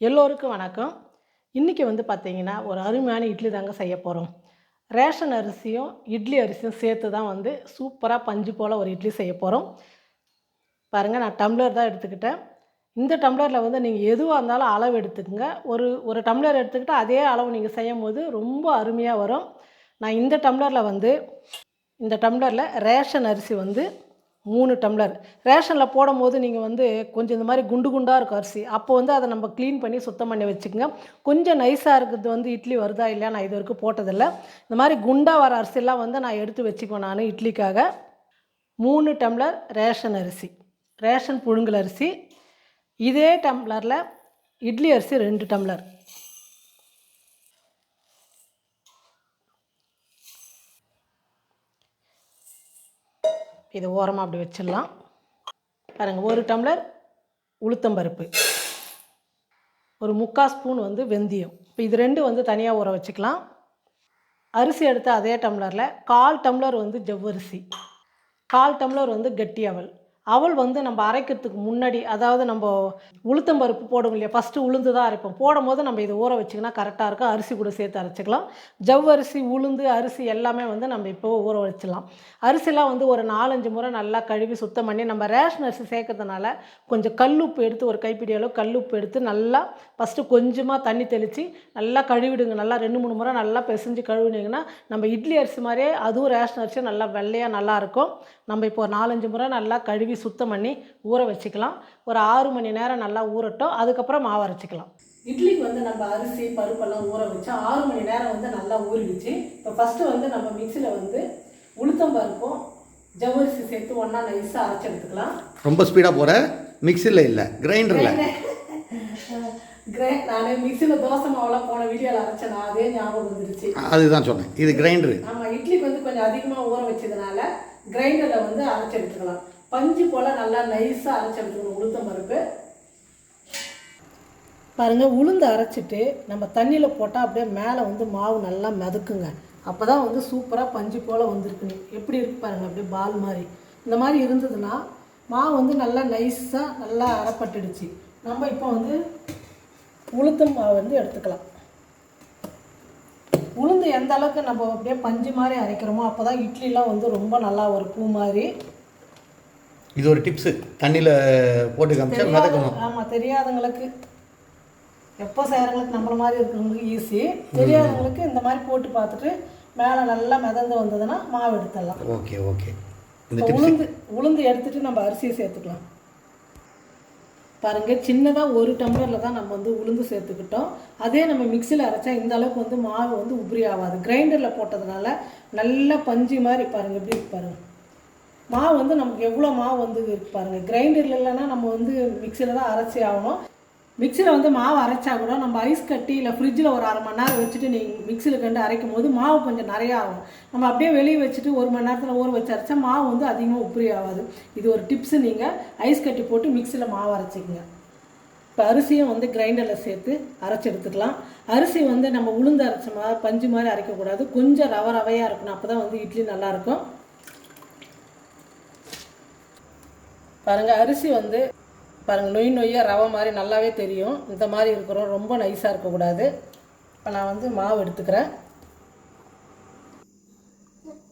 எல்லோருக்கும் வணக்கம். இன்றைக்கி வந்து பார்த்திங்கன்னா ஒரு அருமையான இட்லி தாங்க செய்ய போகிறோம் ரேஷன் அரிசியும் இட்லி அரிசியும் சேர்த்து தான் வந்து சூப்பராக பஞ்சு போல் ஒரு இட்லி செய்ய போகிறோம் பாருங்கள் நான் டம்ளர் தான் எடுத்துக்கிட்டேன். இந்த டம்ளரில் வந்து நீங்கள் எதுவாக இருந்தாலும் அளவு எடுத்துக்கோங்க. ஒரு ஒரு டம்ளர் எடுத்துக்கிட்டால் அதே அளவு நீங்கள் செய்யும் போது ரொம்ப அருமையாக வரும். நான் இந்த டம்ளரில் வந்து இந்த டம்ளரில் ரேஷன் அரிசி வந்து மூணு டம்ளர். ரேஷனில் போடும் போது நீங்கள் வந்து கொஞ்சம் இந்த மாதிரி குண்டு குண்டாக இருக்கும் அரிசி. அப்போ வந்து அதை நம்ம க்ளீன் பண்ணி சுத்தம் பண்ணி வச்சுக்கோங்க. கொஞ்சம் நைஸாக இருக்கிறது வந்து இட்லி வருதா இல்லையா நான் இது வரைக்கும் போட்டதில்லை. இந்த மாதிரி குண்டாக வர அரிசியெல்லாம் வந்து நான் எடுத்து வச்சுக்குவேன் நான் இட்லிக்காக. மூணு டம்ளர் ரேஷன் அரிசி. ரேஷன் புழுங்கல் அரிசி. இதே டம்ளரில் இட்லி அரிசி ரெண்டு டம்ளர். இதை ஓரமாக அப்படி வச்சிடலாம். பாருங்கள் ஒரு டம்ளர் உளுத்தம்பருப்பு ஒரு முக்கால் ஸ்பூன் வந்து வெந்தயம். இப்போ இது ரெண்டு வந்து தனியாக ஊற வச்சுக்கலாம். அரிசி எடுத்த அதே டம்ளரில் கால் டம்ளர் வந்து ஜவ்வரிசி. கால் டம்ளர் வந்து கெட்டி அவல். அவள் வந்து நம்ம அரைக்கிறதுக்கு முன்னாடி அதாவது நம்ம உளுத்தம் பருப்பு போடும் இல்லையா ஃபஸ்ட்டு உளுந்து தான் அரைப்போம். போடும் போது நம்ம இதை ஊற வச்சிங்கன்னா கரெக்டாக இருக்கும். அரிசி கூட சேர்த்து அரைச்சிக்கலாம். ஜவ்வரிசி உளுந்து அரிசி எல்லாமே வந்து நம்ம இப்போ ஊற வச்சிடலாம் அரிசிலாம் வந்து ஒரு நாலஞ்சு முறை நல்லா கழுவி சுத்தம் பண்ணி நம்ம ரேஷன் அரிசி சேர்க்கறதுனால கொஞ்சம் கல்லுப்பு எடுத்து ஒரு கைப்பிடி அளவு கல்லுப்பு எடுத்து நல்லா ஃபஸ்ட்டு கொஞ்சமாக தண்ணி தெளித்து நல்லா கழுவிடுங்க. நல்லா ரெண்டு மூணு முறை நல்லா பிசைஞ்சு கழுவினீங்கன்னா நம்ம இட்லி அரிசி மாதிரியே அதுவும் ரேஷன் அரிசியும் நல்லா வெள்ளையாக நல்லாயிருக்கும் நம்ம இப்போ நாலஞ்சு முறை நல்லா கழுவி சுத்தம் பண்ணி ஊற வச்சுக்கலாம். ஒரு ஆறு மணி நேரம் நல்லா ஊறட்டும். அதுக்கப்புறம் மாவு அரைச்சிக்கலாம். இட்லிக்கு வந்து நம்ம அரிசி பருப்பெல்லாம் ஊற வச்சு ஆறு மணி நேரம் வந்து நல்லா ஊறிடுச்சு. இப்போ ஃபஸ்ட்டு வந்து நம்ம மிக்சியில் வந்து உளுத்தம் பருப்பும் ஜவ்வரிசி சேர்த்து ஒன்றா நைஸாக அரைச்சி எடுத்துக்கலாம். ரொம்ப ஸ்பீடாக போகிற மிக்சியில் இல்லை. கிரைண்டரில் கிரே நானே மிக்சியில் தோசை மாவுலாம் போன வீடியோவில் அரைச்சேன். அதே ஞாபகம் வந்துருச்சு. அதுதான் சொன்னேன். இது கிரைண்டரு ஆமாம் இட்லிக்கு வந்து கொஞ்சம் அதிகமாக ஊற வச்சதுனால கிரைண்டரில் வந்து அரைச்சி எடுத்துக்கலாம். பஞ்சு போல் நல்லா நைஸாக அரைச்சி எடுத்துக்கணும் உளுத்தம் பருப்பு. பாருங்கள் உளுந்து அரைச்சிட்டு நம்ம தண்ணியில் போட்டால் அப்படியே மேலே வந்து மாவு நல்லா மிதக்குங்க. அப்போ தான் வந்து சூப்பராக பஞ்சு போல் வந்திருக்குங்க எப்படி இருக்கு பாருங்கள் அப்படியே பால் மாதிரி. இந்த மாதிரி இருந்ததுன்னா மாவு வந்து நல்லா நைஸாக நல்லா அரைப்பட்டுடுச்சு. நம்ம இப்போ வந்து உளுத்தம் மாவு வந்து எடுத்துக்கலாம். உளுந்து எந்த அளவுக்கு நம்ம அப்படியே பஞ்சு மாதிரி அரைக்கிறோமோ அப்போ தான் இட்லிலாம் வந்து ரொம்ப நல்லா ஒரு பூ மாதிரி இது ஒரு டிப்ஸு தண்ணியில் போட்டு காமிச்சா மிதக்கணும் ஆமாம் தெரியாதவங்களுக்கு எப்போ செய்கிறவங்களுக்கு நம்மள மாதிரி இருக்கிறவங்களுக்கு ஈஸி தெரியாதவங்களுக்கு இந்த மாதிரி போட்டு பார்த்துட்டு மேலே நல்லா மிதந்து வந்ததுன்னா மாவு எடுத்துடலாம். Okay okay. இந்த உளுந்து உளுந்து எடுத்துட்டு நம்ம அரிசியை சேர்த்துக்கலாம். பாருங்க சின்னதாக ஒரு டம்ளரில் தான் நம்ம வந்து உளுந்து சேர்த்துக்கிட்டோம். அதே நம்ம மிக்சியில் அரைச்சா இந்த அளவுக்கு வந்து மாவு வந்து உபரி ஆகாது. கிரைண்டரில் போட்டதுனால நல்லா பஞ்சு மாதிரி பாருங்க எப்படி இருக்கு பாருங்க. மாவு வந்து நமக்கு எவ்வளோ மாவு வந்து இருக்கு கிரைண்டர் கிரைண்டரில் இல்லைன்னா நம்ம வந்து மிக்சியில் தான் அரைச்சி ஆகணும். மிக்சியில் வந்து மாவு அரைச்சா கூட நம்ம ஐஸ் கட்டி இல்லை ஃப்ரிட்ஜில் ஒரு அரை மணி நேரம் வச்சுட்டு நீங்கள் மிக்சியில் கண்டு அரைக்கும் போது மாவு கொஞ்சம் நிறையா ஆகும். நம்ம அப்படியே வெளியே வச்சுட்டு ஒரு மணி நேரத்தில் ஊற வச்சு அரைச்சா மாவு வந்து அதிகமாக உப்பரி ஆகாது. இது ஒரு டிப்ஸு நீங்கள் ஐஸ் கட்டி போட்டு மிக்சியில் மாவு அரைச்சிக்கங்க. இப்போ அரிசியும் வந்து கிரைண்டரில் சேர்த்து அரைச்சி எடுத்துக்கலாம். அரிசி வந்து நம்ம உளுந்து அரைச்ச மாதிரி பஞ்சு மாதிரி அரைக்கக்கூடாது. கொஞ்சம் ரவ ரவையாக இருக்கணும். அப்போ தான் வந்து இட்லி நல்லாயிருக்கும் பாருங்கள் அரிசி வந்து பாருங்கள் நொய் நொய்யாக ரவை மாதிரி நல்லாவே தெரியும். இந்த மாதிரி இருக்கிறோம். ரொம்ப நைஸாக இருக்கக்கூடாது. இப்போ நான் வந்து மாவு எடுத்துக்கிறேன்.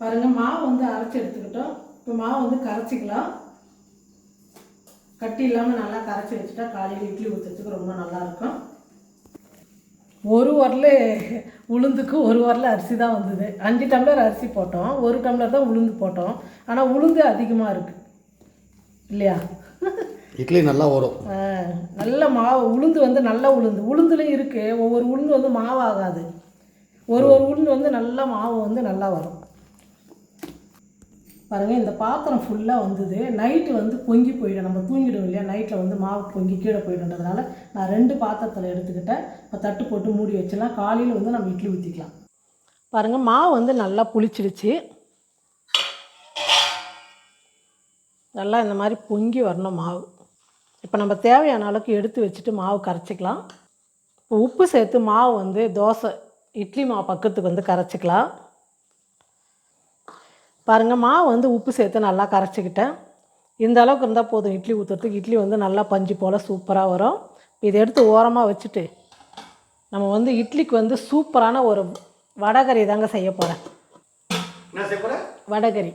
பாருங்கள் மாவு வந்து அரைச்சி எடுத்துக்கிட்டோம். இப்போ மாவு வந்து கரைச்சிக்கலாம். கட்டி இல்லாமல் நல்லா கரைச்சி வச்சுட்டா காலையில் இட்லி ஊற்றுறதுக்கு ரொம்ப நல்லாயிருக்கும் ஒரு வரல உளுந்துக்கு ஒரு வரல அரிசி தான் வந்தது. அஞ்சு டம்ளர் அரிசி போட்டோம். ஒரு டம்ளர் தான் உளுந்து போட்டோம். ஆனால் உளுந்து அதிகமாக இருக்குது இல்லையா? இட்லி நல்லா வரும் நல்ல மாவு உளுந்து வந்து நல்ல உளுந்து. உளுந்துலையும் இருக்குது ஒவ்வொரு உளுந்து வந்து மாவு ஆகாது ஒரு ஒரு உளுந்து வந்து நல்ல மாவு வந்து நல்லா வரும். பாருங்கள் இந்த பாத்திரம் ஃபுல்லாக வந்தது. நைட்டு வந்து பொங்கி போயிடும். நம்ம தூங்கிடுவோம் இல்லையா? நைட்டில் வந்து மாவு பொங்கி கீழே போயிடுன்றதுனால நான் ரெண்டு பாத்திரத்தில் எடுத்துக்கிட்டேன். இப்போ தட்டு போட்டு மூடி வச்சிடலாம். காலையில் வந்து நம்ம இட்லி ஊற்றிக்கலாம் பாருங்கள் மாவு வந்து நல்லா புளிச்சிடுச்சு. நல்லா இந்த மாதிரி பொங்கி வரணும் மாவு. இப்போ நம்ம தேவையான அளவுக்கு எடுத்து வச்சுட்டு மாவு கரைச்சிக்கலாம். இப்போ உப்பு சேர்த்து மாவு வந்து தோசை இட்லி மாவு பக்கத்துக்கு வந்து கரைச்சிக்கலாம். பாருங்கள் மாவு வந்து உப்பு சேர்த்து நல்லா கரைச்சிக்கிட்டேன். இந்த அளவுக்கு இருந்தால் போதும் இட்லி ஊற்றுறதுக்கு இட்லி வந்து நல்லா பஞ்சு போல் சூப்பராக வரும். இதை எடுத்து ஓரமாக வச்சுட்டு நம்ம வந்து இட்லிக்கு வந்து சூப்பரான ஒரு வடகறி தாங்க செய்ய போகிறேன் வடகறி.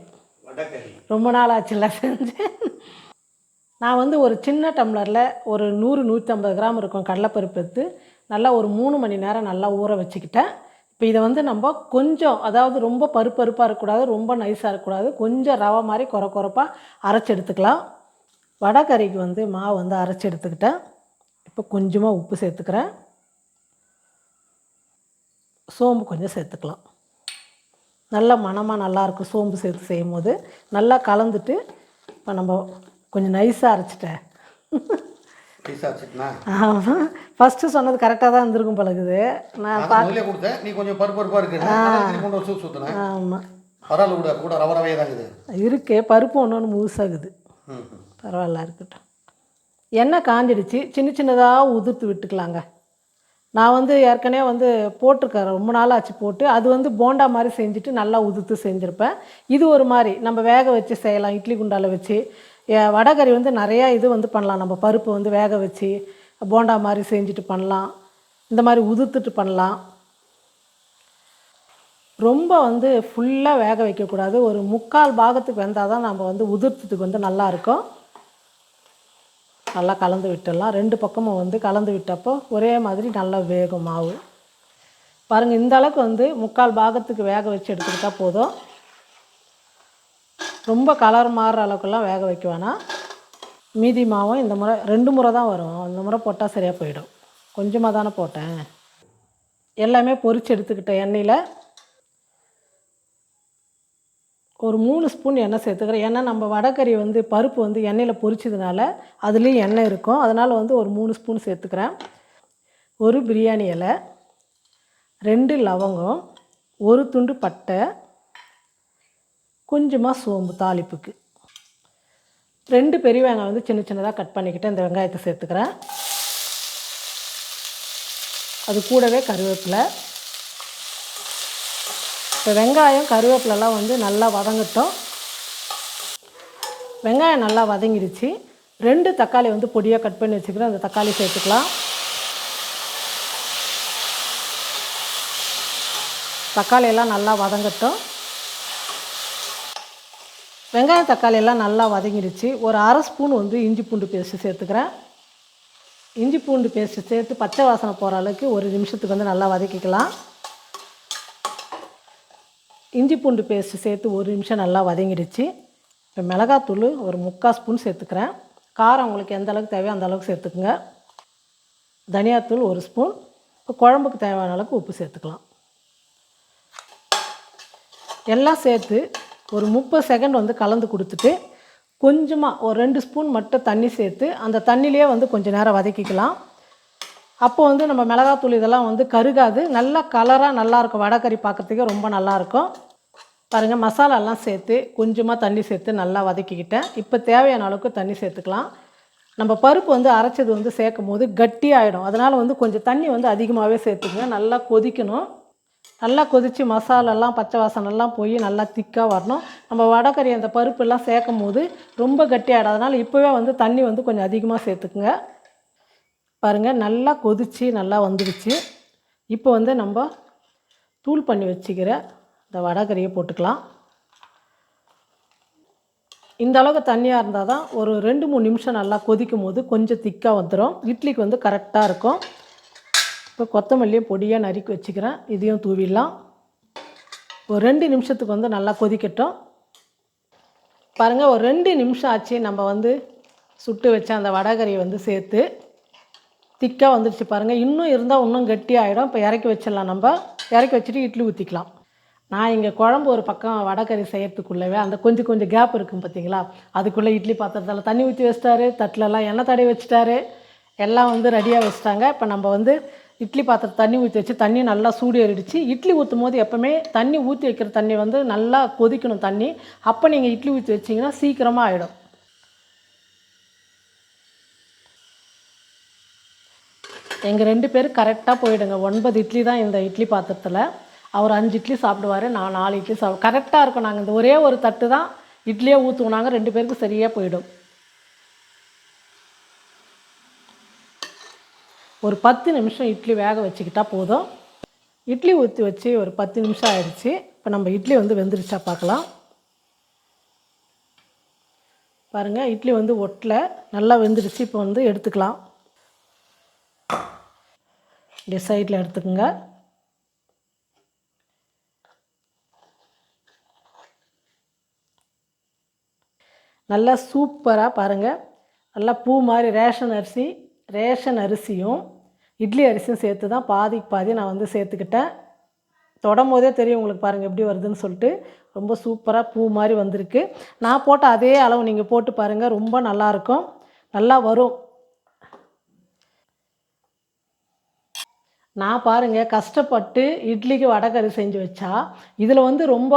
ரொம்ப நாள் ஆச்சுல செஞ்சேன். நான் வந்து ஒரு சின்ன டம்ளரில் ஒரு நூறு நூற்றம்பது கிராம் இருக்கும் கடலைப்பருப்பு எடுத்து நல்லா ஒரு மூணு மணி நேரம் நல்லா ஊற வச்சுக்கிட்டேன். இப்போ இதை வந்து நம்ம கொஞ்சம் அதாவது ரொம்ப பருப்பருப்பாக இருக்கக்கூடாது ரொம்ப நைஸாக இருக்கக்கூடாது கொஞ்சம் ரவை மாதிரி குறை குறைப்பாக அரைச்சி எடுத்துக்கலாம். வடகறிக்கு வந்து மாவு வந்து அரைச்சி எடுத்துக்கிட்டேன். இப்போ கொஞ்சமாக உப்பு சேர்த்துக்கிறேன். சோம்பு கொஞ்சம் சேர்த்துக்கலாம். நல்ல மணமாக நல்லாயிருக்கும் சோம்பு சேர்த்து செய்யும் போது நல்லா கலந்துட்டு இப்போ நம்ம கொஞ்சம் நைஸாக அரைச்சிட்டேன்? ஆமாம் ஃபஸ்ட்டு சொன்னது கரெக்டாக தான் இருந்திருக்கும் பழகுது நான் முதல்ல கொடுத்தேன். நீ கொஞ்சம் பருப்பு பருப்பாக இருக்கு. ஆமாம் பரவாயில்ல கூட கூட ரவ ரவையே தான் இருக்குது. இருக்கு பருப்பு ஒன்று ஒன்று முழுசாகுது. பரவாயில்ல இருக்கட்டும். எண்ணெய் காஞ்சிடுச்சு. சின்ன சின்னதாக உதிர்த்து விட்டுக்கலாங்க. நான் வந்து ஏற்கனவே வந்து போட்டிருக்கேன். ரொம்ப நாள் ஆச்சு போட்டு. அது வந்து போண்டா மாதிரி செஞ்சுட்டு நல்லா உதுத்து செஞ்சுருப்பேன். இது ஒரு மாதிரி. நம்ம வேக வச்சு செய்யலாம். இட்லி குண்டால வச்சு. ஏ- வடகறி வந்து நிறையா இது வந்து பண்ணலாம். நம்ம பருப்பு வந்து வேக வச்சு போண்டா மாதிரி செஞ்சுட்டு பண்ணலாம். இந்த மாதிரி உதுத்துட்டு பண்ணலாம். ரொம்ப வந்து ஃபுல்லாக வேக வைக்கக்கூடாது. ஒரு முக்கால் பாகத்துக்கு வெந்தால் தான் நம்ம வந்து உதிர்த்ததுக்கு வந்து நல்லா இருக்கும். நல்லா கலந்து விட்டுடலாம். ரெண்டு பக்கமும் வந்து கலந்து விட்டப்போ ஒரே மாதிரி நல்லா வேகும் மாவு. பாருங்கள் இந்த அளவுக்கு வந்து முக்கால் பாகத்துக்கு வேக வச்சு எடுத்துக்கிட்டால் போதும். ரொம்ப கலர் மாறுற அளவுக்குலாம் வேக வைக்க வேணாம். மீதி மாவும் இந்த முறை ரெண்டு முறை தான் வரும். இந்த முறை போட்டால் சரியாக போயிடும். கொஞ்சமாக தானே போட்டேன். எல்லாமே பொறிச்சு எடுத்துக்கிட்டேன் எண்ணெயில் ஒரு மூணு ஸ்பூன் எண்ணெய் சேர்த்துக்கிறேன். ஏன்னா நம்ம வடக்கறி வந்து பருப்பு வந்து எண்ணெயில் பொரிச்சதுனால அதுலேயும் எண்ணெய் இருக்கும். அதனால் வந்து ஒரு மூணு ஸ்பூன் சேர்த்துக்கிறேன். ஒரு பிரியாணி இலை ரெண்டு லவங்கம் ஒரு துண்டு பட்டை கொஞ்சமாக சோம்பு தாளிப்புக்கு. ரெண்டு பெரிய வெங்காயம் வந்து சின்ன சின்னதாக கட் பண்ணிக்கிட்டு இந்த வெங்காயத்தை சேர்த்துக்கிறேன். அது கூடவே கருவேப்பிலை. இப்போ வெங்காயம் கருவேப்பிலலாம் வந்து நல்லா வதங்கட்டும். வெங்காயம் நல்லா வதங்கிடுச்சு ரெண்டு தக்காளி வந்து பொடியாக கட் பண்ணி வச்சுக்கிறேன். அந்த தக்காளி சேர்த்துக்கலாம். தக்காளியெல்லாம் நல்லா வதங்கட்டும். வெங்காயம் தக்காளியெல்லாம் நல்லா வதங்கிடுச்சு ஒரு அரை ஸ்பூன் வந்து இஞ்சி பூண்டு பேஸ்ட்டு சேர்த்துக்கிறேன். இஞ்சி பூண்டு பேஸ்ட்டு சேர்த்து பச்சை வாசனை போகிற அளவுக்கு ஒரு நிமிஷத்துக்கு வந்து நல்லா வதக்கிக்கலாம். இஞ்சி பூண்டு பேஸ்ட்டு சேர்த்து ஒரு நிமிஷம் நல்லா வதங்கிடுச்சு. இப்போ மிளகாத்தூள் ஒரு முக்கால் ஸ்பூன் சேர்த்துக்கிறேன். காரம் உங்களுக்கு எந்த அளவுக்கு தேவையோ அந்த அளவுக்கு சேர்த்துக்குங்க. தனியாத்தூள் ஒரு ஸ்பூன். இப்போ குழம்புக்கு தேவையான அளவுக்கு உப்பு சேர்த்துக்கலாம். எல்லாம் சேர்த்து ஒரு முப்பது செகண்ட் வந்து கலந்து கொடுத்துட்டு கொஞ்சமாக ஒரு ரெண்டு ஸ்பூன் மட்டும் தண்ணி சேர்த்து அந்த தண்ணியிலே வந்து கொஞ்சம் நேரம் வதக்கிக்கலாம். அப்போ வந்து நம்ம மிளகாத்தூள் இதெல்லாம் வந்து கருகாது. நல்லா கலராக நல்லாயிருக்கும் வடகறி பார்க்குறதுக்கே ரொம்ப நல்லாயிருக்கும் பாருங்கள் மசாலாலாம் சேர்த்து கொஞ்சமாக தண்ணி சேர்த்து நல்லா வதக்கிக்கிட்டேன். இப்போ தேவையான அளவுக்கு தண்ணி சேர்த்துக்கலாம். நம்ம பருப்பு வந்து அரைச்சது வந்து சேர்க்கும் போது கட்டியாகிடும் அதனால் வந்து கொஞ்சம் தண்ணி வந்து அதிகமாகவே சேர்த்துக்குங்க. நல்லா கொதிக்கணும். நல்லா கொதித்து மசாலாலாம் பச்சை வாசனெல்லாம் போய் நல்லா திக்காக வரணும். நம்ம வடகறி அந்த பருப்பெல்லாம் சேர்க்கும் போது ரொம்ப கட்டியாகிடும் அதனால் இப்போவே வந்து தண்ணி வந்து கொஞ்சம் அதிகமாக சேர்த்துக்குங்க. பாருங்கள் நல்லா கொதித்து நல்லா வந்துடுச்சு. இப்போ வந்து நம்ம தூள் பண்ணி வச்சுக்கிற இந்த வடகறியை போட்டுக்கலாம். இந்த அளவுக்கு தண்ணியாக இருந்தால் தான் ஒரு ரெண்டு மூணு நிமிஷம் நல்லா கொதிக்கும் போது கொஞ்சம் திக்காக வந்துடும் இட்லிக்கு வந்து கரெக்டாக இருக்கும். இப்போ கொத்தமல்லியும் பொடியாக நறுக்கி வச்சுக்கிறேன். இதையும் தூவிடலாம். ஒரு ரெண்டு நிமிஷத்துக்கு வந்து நல்லா கொதிக்கட்டும். பாருங்கள் ஒரு ரெண்டு நிமிஷம் ஆச்சு நம்ம வந்து சுட்டு வச்ச அந்த வடகறியை வந்து சேர்த்து. திக்காக வந்துடுச்சு பாருங்கள் இன்னும் இருந்தால் இன்னும் கட்டியாகிடும் இப்போ இறக்கி வச்சிடலாம் நம்ம. இறக்கி வச்சுட்டு இட்லி ஊற்றிக்கலாம் நான் இங்கே குழம்பு ஒரு பக்கம் வடகறி செய்யறதுக்குள்ளவே அந்த கொஞ்சம் கொஞ்சம் கேப் இருக்கும் பார்த்தீங்களா அதுக்குள்ளே இட்லி பாத்திரத்தில் தண்ணி ஊற்றி வச்சிட்டாரு. தட்டிலலாம் எண்ணெய் தடவி வச்சுட்டாரு. எல்லாம் வந்து ரெடியாக வச்சுட்டாங்க. இப்போ நம்ம வந்து இட்லி பாத்திரம் தண்ணி ஊற்றி வச்சு தண்ணி நல்லா சூடு ஏறிடுச்சு. இட்லி ஊற்றும் போது எப்போவுமே தண்ணி ஊற்றி வைக்கிற தண்ணி வந்து நல்லா கொதிக்கணும் தண்ணி. அப்போ நீங்கள் இட்லி ஊற்றி வச்சிங்கன்னா சீக்கிரமாக ஆகிடும் எங்கள் ரெண்டு பேரும் கரெக்டாக போயிடுங்க. ஒன்பது இட்லி தான் இந்த இட்லி பாத்திரத்தில். அவர் அஞ்சு இட்லி சாப்பிடுவார் நான் நாலு இட்லி சாப்பிடு கரெக்டாக இருக்கும் நாங்கள் இந்த ஒரே ஒரு தட்டு தான் இட்லியே ஊற்றுவோம் நாங்கள் ரெண்டு பேருக்கும் சரியாக போயிடும். ஒரு பத்து நிமிஷம் இட்லி வேக வச்சுக்கிட்டா போதும். இட்லி ஊற்றி வச்சு ஒரு பத்து நிமிஷம் ஆயிடுச்சு. இப்போ நம்ம இட்லி வந்து வெந்துருச்சா பார்க்கலாம் பாருங்கள் இட்லி வந்து ஒட்டில். நல்லா வெந்துருச்சு. இப்போ வந்து எடுத்துக்கலாம். இப்படி சைடில் எடுத்துக்கோங்க. நல்லா சூப்பராக பாருங்கள் நல்லா பூ மாதிரி ரேஷன் அரிசி ரேஷன் அரிசியும் இட்லி அரிசியும் சேர்த்து தான் பாதிக்கு பாதி நான் வந்து சேர்த்துக்கிட்டேன். தொடும் போதே தெரியும் உங்களுக்கு பாருங்கள் எப்படி வருதுன்னு சொல்லிட்டு. ரொம்ப சூப்பராக பூ மாதிரி வந்திருக்கு. நான் போட்ட அதே அளவு நீங்கள் போட்டு பாருங்கள் ரொம்ப நல்லாயிருக்கும் நல்லா வரும். நான் பாருங்கள் கஷ்டப்பட்டு இட்லிக்கு வடகறி செஞ்சு வச்சா இதில் வந்து ரொம்ப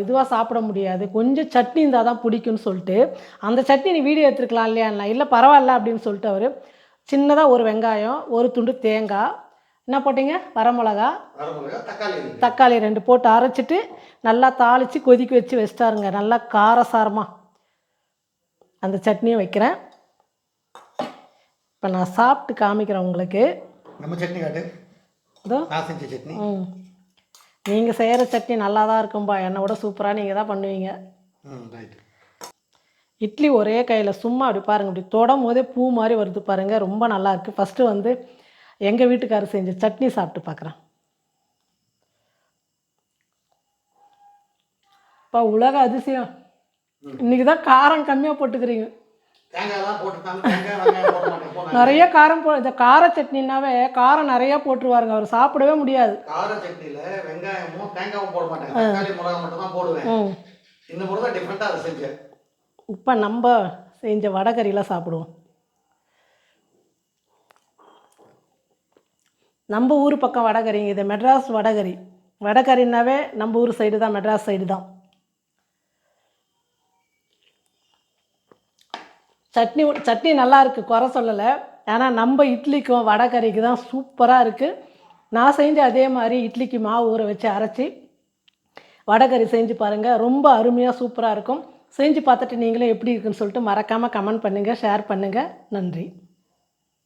இதுவாக சாப்பிட முடியாது. கொஞ்சம் சட்னி இருந்தால் தான் பிடிக்கும்னு சொல்லிட்டு அந்த சட்னி நீ வீடியோ எடுத்துருக்கலாம் இல்லையா இல்லை பரவாயில்ல அப்படின்னு சொல்லிட்டு அவர் சின்னதாக ஒரு வெங்காயம் ஒரு துண்டு தேங்காய் என்ன போட்டீங்க? வரமிளகா தக்காளி ரெண்டு. போட்டு அரைச்சிட்டு நல்லா தாளித்து கொதிக்க வச்சு வச்சிட்டாருங்க. நல்லா காரசாரமாக அந்த சட்னியும் வைக்கிறேன். இப்போ நான் சாப்பிட்டு காமிக்கிறேன் உங்களுக்கு. நம்ம சட்னி காட்டு. நான் செஞ்ச சட்னி. ம். நீங்கள் செய்கிற சட்னி நல்லா தான் இருக்கும்பா. என்னை விட சூப்பராக நீங்கள் தான் பண்ணுவீங்க. ம் ரைட் இட்லி ஒரே கையில் சும்மா அப்படி பாருங்கள் இப்படி தொடும் போதே பூ மாதிரி வருது பாருங்கள் ரொம்ப நல்லா இருக்குது ஃபஸ்ட்டு வந்து எங்கள் வீட்டுக்காரர் செஞ்ச சட்னி சாப்பிட்டு பார்க்குறேன் இப்போ உலக அதிசயம். இன்றைக்கி தான் காரம் கம்மியாக போட்டுக்கிறீங்க. தேங்காய்லாம் போட்டுட்டாங்க தேங்காய் வெங்காயம் போட மாட்டேன் போனேன் நிறைய காரம் போ இந்த கார சட்னினாவே காரம் நிறையா போட்டுருவாருங்க. அவர் சாப்பிடவே முடியாது. கார சட்னியில் வெங்காயமும் தேங்காயும் போட மாட்டேன். தக்காளி மிளகா மட்டும் தான் போடுவேன் இந்த முறை தான் டிஃப்ரெண்ட்டாக அதை செஞ்சேன். இப்போ நம்ம செஞ்ச வடகறிலாம் சாப்பிடுவோம். நம்ம ஊர் பக்கம் வடகறிங்க இது மெட்ராஸ் வடகறி வடகறினாவே நம்ம ஊர் சைடு தான் மெட்ராஸ் சைடு தான். சட்னி சட்னி நல்லா இருக்குது குறை சொல்லலை. ஆனால் நம்ம இட்லிக்கும் வடைக்கறிக்கு தான் சூப்பராக இருக்குது நான் செஞ்ச அதே மாதிரி இட்லிக்கு மாவு ஊற வச்சு அரைச்சி வடைக்கறி செஞ்சு பாருங்கள் ரொம்ப அருமையாக சூப்பராக இருக்கும். செஞ்சு பார்த்துட்டு நீங்களும் எப்படி இருக்குன்னு சொல்லிட்டு மறக்காமல் கமெண்ட் பண்ணுங்கள் ஷேர் பண்ணுங்கள் நன்றி.